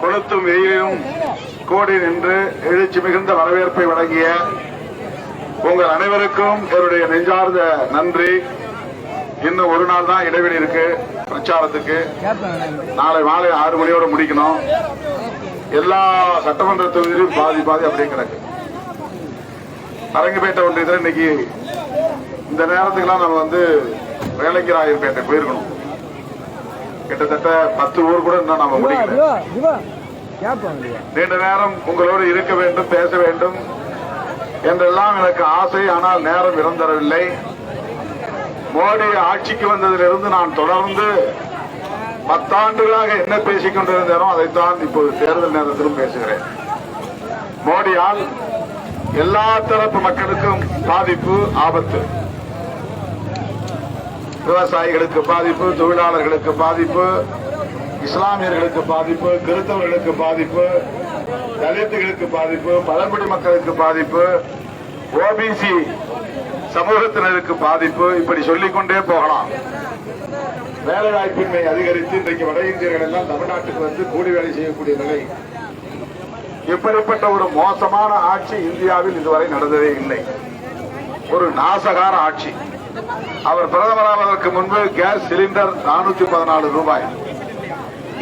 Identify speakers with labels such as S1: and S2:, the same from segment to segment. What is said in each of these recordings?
S1: கொளுத்தும் வெயிலும் கோடி நின்று எழுச்சி மிகுந்த வரவேற்பை வழங்கிய உங்கள் அனைவருக்கும் என்னுடைய நெஞ்சார்ந்த நன்றி. இன்னும் ஒரு நாள் தான் இடைவெளி இருக்கு பிரச்சாரத்துக்கு. நாளை மாலை ஆறு மணியோட முடிக்கணும். எல்லா சட்டமன்ற தொகுதியிலும் பாதி பாதி அப்படியே கிடக்கு. அரங்குப்பேட்டை ஒன்றியத்தில் இன்னைக்கு இந்த நேரத்துக்கெல்லாம் நம்ம வந்து வேலைக்கிராயர்பேட்டை போயிருக்கணும். கிட்டத்தட்ட பத்து ஊர் கூட இன்னும் நம்ம முடிக்கல. நீண்ட நேரம் உங்களோடு இருக்க வேண்டும் பேச வேண்டும் என்றெல்லாம் எனக்கு ஆசை. ஆனால் நேரம் இறந்தரவில்லை மோடி ஆட்சிக்கு வந்ததிலிருந்து நான் தொடர்ந்து பத்தாண்டுகளாக என்ன பேசிக் கொண்டிருந்தேனோ அதைத்தான் இப்போது தேர்தல் நேரத்திலும் பேசுகிறேன். மோடியால் எல்லா தரப்பு மக்களுக்கும் பாதிப்பு ஆபத்து. விவசாயிகளுக்கு பாதிப்பு தொழிலாளர்களுக்கு பாதிப்பு இஸ்லாமியர்களுக்கு பாதிப்பு கிறிஸ்தவர்களுக்கு பாதிப்பு தலித்துகளுக்கு பாதிப்பு பழங்குடி மக்களுக்கு பாதிப்பு ஓபிசி சமூகத்தினருக்கு பாதிப்பு இப்படி சொல்லிக்கொண்டே போகலாம். வேலை வாய்ப்பின்மை அதிகரித்து இன்றைக்கு வட இந்தியர்கள் எல்லாம் தமிழ்நாட்டுக்கு வந்து கூலி வேலை செய்யக்கூடிய நிலை. இப்படிப்பட்ட ஒரு மோசமான ஆட்சி இந்தியாவில் இதுவரை நடந்ததே இல்லை. ஒரு நாசகார ஆட்சி. அவர் பிரதமராவதற்கு முன்பு கேஸ் சிலிண்டர் நானூத்தி பதினாலு ரூபாய்.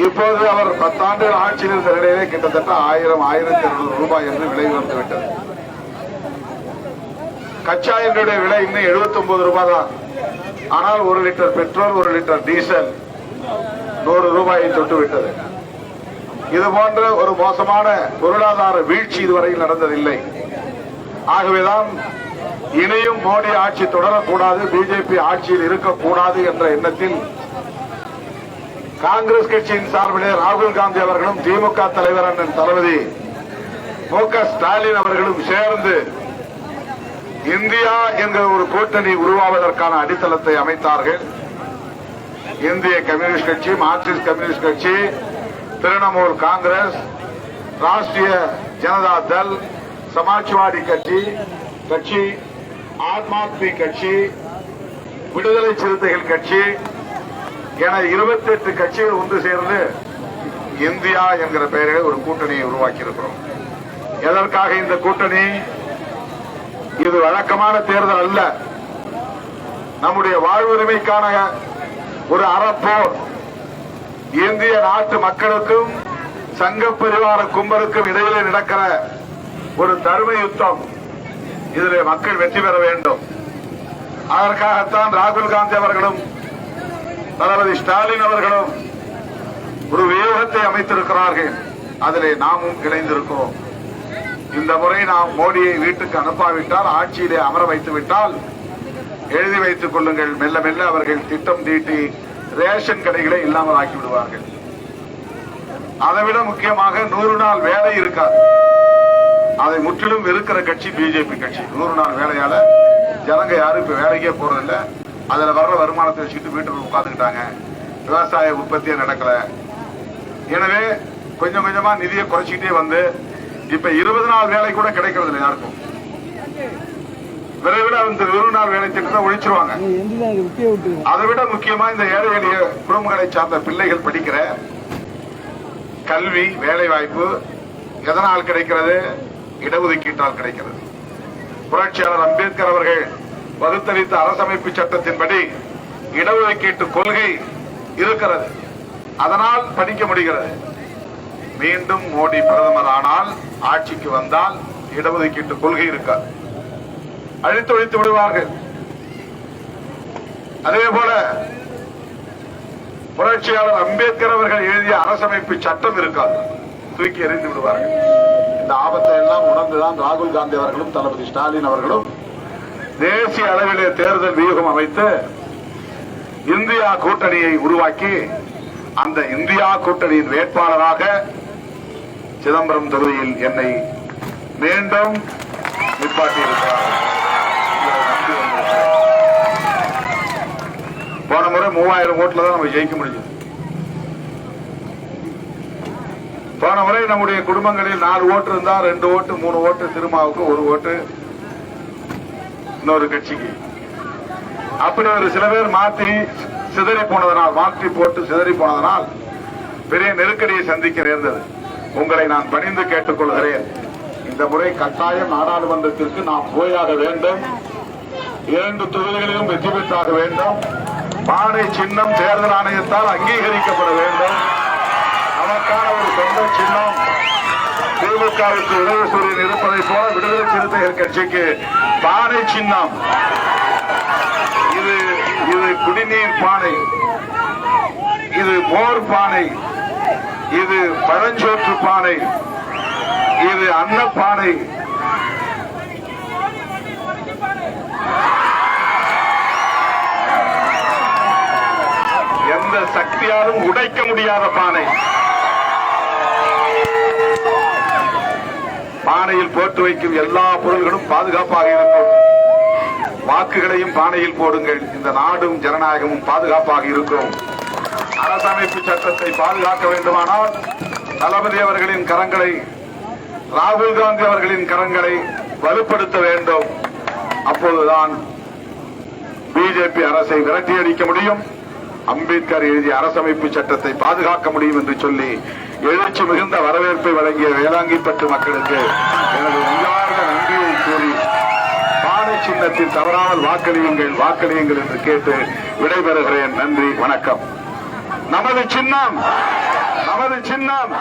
S1: இப்போது அவர் பத்தாண்டுகள் ஆட்சியில் இருந்த நிலையிலே கிட்டத்தட்ட ஆயிரம் ஆயிரத்தி இருநூறு ரூபாய் என்று விலை உயர்ந்து கச்சா எண்ணுடைய விலை இன்னும் 79 ரூபாய் தான். ஆனால் ஒரு லிட்டர் பெட்ரோல் ஒரு லிட்டர் டீசல் நூறு ரூபாயை தொட்டுவிட்டது இது போன்ற ஒரு மோசமான பொருளாதார வீழ்ச்சி இதுவரையில் நடந்ததில்லை. ஆகவேதான் இனியும் மோடி ஆட்சி தொடரக்கூடாது பிஜேபி ஆட்சியில் இருக்கக்கூடாது என்ற எண்ணத்தில் காங்கிரஸ் கட்சியின் சார்பிலே ராகுல் காந்தி அவர்களும் திமுக தலைவர் அண்ணன் தளபதி மு ஸ்டாலின் அவர்களும் சேர்ந்து இந்தியா என்கிற ஒரு கூட்டணி உருவாவதற்கான அடித்தளத்தை அமைத்தார்கள். இந்திய கம்யூனிஸ்ட் கட்சி மார்க்சிஸ்ட் கம்யூனிஸ்ட் கட்சி திரிணாமுல் காங்கிரஸ் ராஷ்டிரிய ஜனதா தள் சமாஜ்வாடி கட்சி கட்சி ஆம் ஆத்மி கட்சி விடுதலை சிறுத்தைகள் கட்சி என 28 கட்சிகள் ஒன்று சேர்ந்து இந்தியா என்கிற பெயரில் ஒரு கூட்டணியை உருவாக்கி இருக்கிறோம் எதற்காக இந்த கூட்டணி? இது வழக்கமான தேர்தல் அல்ல. நம்முடைய வாழ்வுரிமைக்கான ஒரு அறப்போர் இந்திய நாட்டு மக்களுக்கும் சங்க பரிவார கும்பலுக்கும் இடையிலே நடக்கிற ஒரு தர்ம யுத்தம் இதிலே மக்கள் வெற்றி பெற வேண்டும். அதற்காகத்தான் ராகுல் காந்தி அவர்களும் தளபதி ஸ்டாலின் அவர்களும் ஒரு வியூகத்தை அமைத்திருக்கிறார்கள். அதிலே நாமும் இணைந்திருக்கிறோம். இந்த முறை நாம் மோடியை வீட்டுக்கு அனுப்பாவிட்டால் ஆட்சியிலே அமர வைத்து விட்டால் எழுதி வைத்துக் கொள்ளுங்கள். மெல்ல மெல்ல அவர்கள் திட்டம் தீட்டி ரேஷன் கடைகளை இல்லாமல் ஆக்கி விடுவார்கள் அதைவிட முக்கியமாக நூறு நாள் வேலை இருக்காது. முற்றிலும் வெறுக்கிற கட்சி பிஜேபி கட்சி. நூறு நாள் வேலையால ஜனங்க யாரும் இப்ப வேலைக்கே போறதில்ல. அதுல வர்ற வருமானத்தை வச்சுட்டு வீட்டுல உட்காந்துக்கிட்டாங்க விவசாய உற்பத்தியே நடக்கல. எனவே கொஞ்சம் கொஞ்சமா நிதியை குறைச்சிக்கிட்டே வந்து இப்ப இருபது நாள் வேலை கூட கிடைக்கிறது இல்லை யாருக்கும். விரைவில் அந்த இருபது நாள் வேலை திட்டத்தை ஒழிச்சிருவாங்க. அதை விட முக்கியமா இந்த ஏழை எளிய குடும்பங்களை சார்ந்த பிள்ளைகள் படிக்கிற கல்வி வேலை வாய்ப்பு எதனால் கிடைக்கிறது? இடஒதுக்கீட்டால் கிடைக்கிறது. புரட்சியாளர் அம்பேத்கர் அவர்கள் வகுத்தளித்த அரசமைப்பு சட்டத்தின்படி இடஒதுக்கீட்டு கொள்கை இருக்கிறது. அதனால் படிக்க முடிகிறது. மீண்டும் மோடி பிரதமர் ஆனால் ஆட்சிக்கு வந்தால் இடஒதுக்கீட்டு கொள்கை இருக்காது. அழித்தொழித்து விடுவார்கள். அதே போல புரட்சியாளர் அம்பேத்கர் அவர்கள் எழுதிய அரசமைப்பு சட்டம் இருக்காது. தூக்கி எறிந்து விடுவார்கள். இந்த ஆபத்தை எல்லாம் உணர்ந்துதான் ராகுல் காந்தி அவர்களும் தளபதி ஸ்டாலின் அவர்களும் தேசிய அளவிலே தேர்தல் வியூகம் அமைத்து இந்தியா கூட்டணியை உருவாக்கி அந்த இந்தியா கூட்டணியின் வேட்பாளராக சிதம்பரம் தொகுதியில் என்னை மீண்டும் நிப்பாட்டியிருக்கிறார். போன முறை மூவாயிரம் ஓட்டுல தான் நம்ம ஜெயிக்க முடிஞ்சது. போன முறை நம்முடைய குடும்பங்களில் நாலு ஓட்டு இருந்தா ரெண்டு ஓட்டு மூணு ஓட்டு திருமாவுக்கு ஒரு ஓட்டு. இன்னொரு கட்சிக்கு. அப்படி ஒரு சில பேர் மாற்றி சிதறி போனதனால் மாற்றி போட்டு சிதறி போனதனால் பெரிய நெருக்கடியை சந்திக்க நேர்ந்தது. உங்களை நான் பணிந்து கேட்டுக்கொள்கிறேன். இந்த முறை கட்டாயம் நாடாளுமன்றத்திற்கு நாம் போயாக வேண்டும். இரண்டு தொகுதிகளிலும் வெற்றி பெற்றாக வேண்டும். பாடை சின்னம் தேர்தல் ஆணையத்தால் அங்கீகரிக்கப்பட வேண்டும். தனக்கான ஒரு சொந்த சின்னம் திமுகவிற்கு உதயசூரியன் இருப்பதை போல விடுதலை சிறுத்தைகள் கட்சிக்கு பானை சின்னம். இது இது குடிநீர் பானை. இது மோர் பானை. இது பழஞ்சோற்று பானை. இது அன்னப்பானை. எந்த சக்தியாலும் உடைக்க முடியாத பானை. பானையில் போட்டு வைக்கும் எல்லா பொருள்களும் பாதுகாப்பாக இருக்கும். வாக்குகளையும் பானையில் போடுங்கள். இந்த நாடும் ஜனநாயகமும் பாதுகாப்பாக இருக்கும். அரசமைப்பு சட்டத்தை பாதுகாக்க வேண்டுமானால் தளபதி அவர்களின் கரங்களை ராகுல் காந்தி அவர்களின் கரங்களை வலுப்படுத்த வேண்டும். அப்போதுதான் பிஜேபி அரசை விரட்டியடிக்க முடியும். அம்பேத்கர் எழுதிய அரசமைப்பு சட்டத்தை பாதுகாக்க முடியும் என்று சொல்லி எழுச்சி மிகுந்த வரவேற்பை வழங்கிய வேளாங்கிப்பட்டு மக்களுக்கு எனது உள்ளார்ந்த நன்றியை கூறி பானை சின்னத்தில் தவறாமல் வாக்களியுங்கள் வாக்களியுங்கள் என்று கேட்டு விடைபெறுகிறேன். நன்றி வணக்கம். நமது சின்னம் நமது சின்னம்.